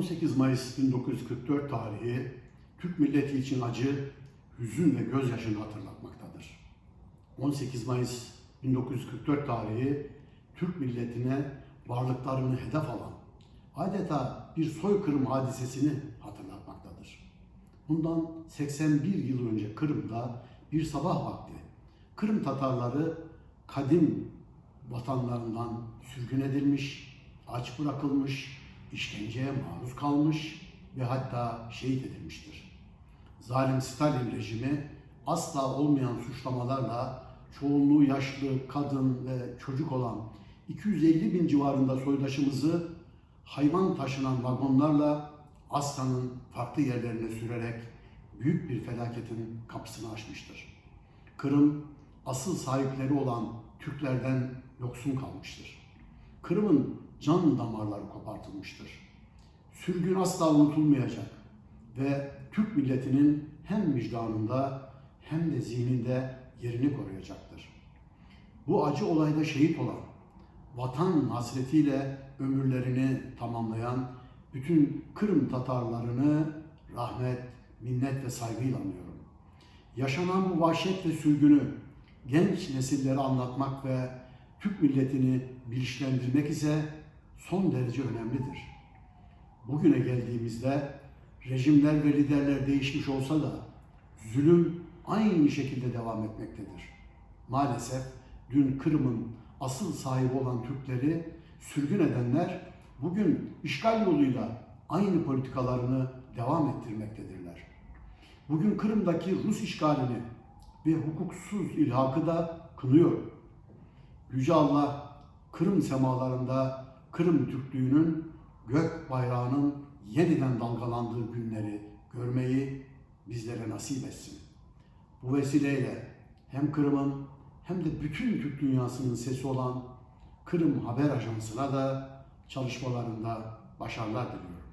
18 Mayıs 1944 tarihi Türk milleti için acı, hüzün ve gözyaşını hatırlatmaktadır. 18 Mayıs 1944 tarihi Türk milletine varlıklarını hedef alan adeta bir soykırım hadisesini hatırlatmaktadır. Bundan 81 yıl önce Kırım'da bir sabah vakti Kırım Tatarları kadim vatanlarından sürgün edilmiş, aç bırakılmış, işkenceye maruz kalmış ve hatta şehit edilmiştir. Zalim Stalin rejimi asla olmayan suçlamalarla çoğunluğu yaşlı, kadın ve çocuk olan 250 bin civarında soydaşımızı hayvan taşınan vagonlarla Asya'nın farklı yerlerine sürerek büyük bir felaketin kapısını açmıştır. Kırım asıl sahipleri olan Türklerden yoksun kalmıştır. Kırım'ın can damarları kopartılmıştır. Sürgün asla unutulmayacak ve Türk milletinin hem vicdanında hem de zihninde yerini koruyacaktır. Bu acı olayda şehit olan, vatan hasretiyle ömürlerini tamamlayan bütün Kırım Tatarlarını rahmet, minnet ve saygıyla anıyorum. Yaşanan bu vahşet ve sürgünü genç nesillere anlatmak ve Türk milletini bilinçlendirmek ise son derece önemlidir. Bugüne geldiğimizde rejimler ve liderler değişmiş olsa da zulüm aynı şekilde devam etmektedir. Maalesef dün Kırım'ın asıl sahibi olan Türkleri sürgün edenler bugün işgal yoluyla aynı politikalarını devam ettirmektedirler. Bugün Kırım'daki Rus işgalini ve hukuksuz ilhakı da kınıyor. Yüce Allah Kırım semalarında Kırım Türklüğünün gök bayrağının yeniden dalgalandığı günleri görmeyi bizlere nasip etsin. Bu vesileyle hem Kırım'ın hem de bütün Türk dünyasının sesi olan Kırım Haber Ajansı'na da çalışmalarında başarılar diliyorum.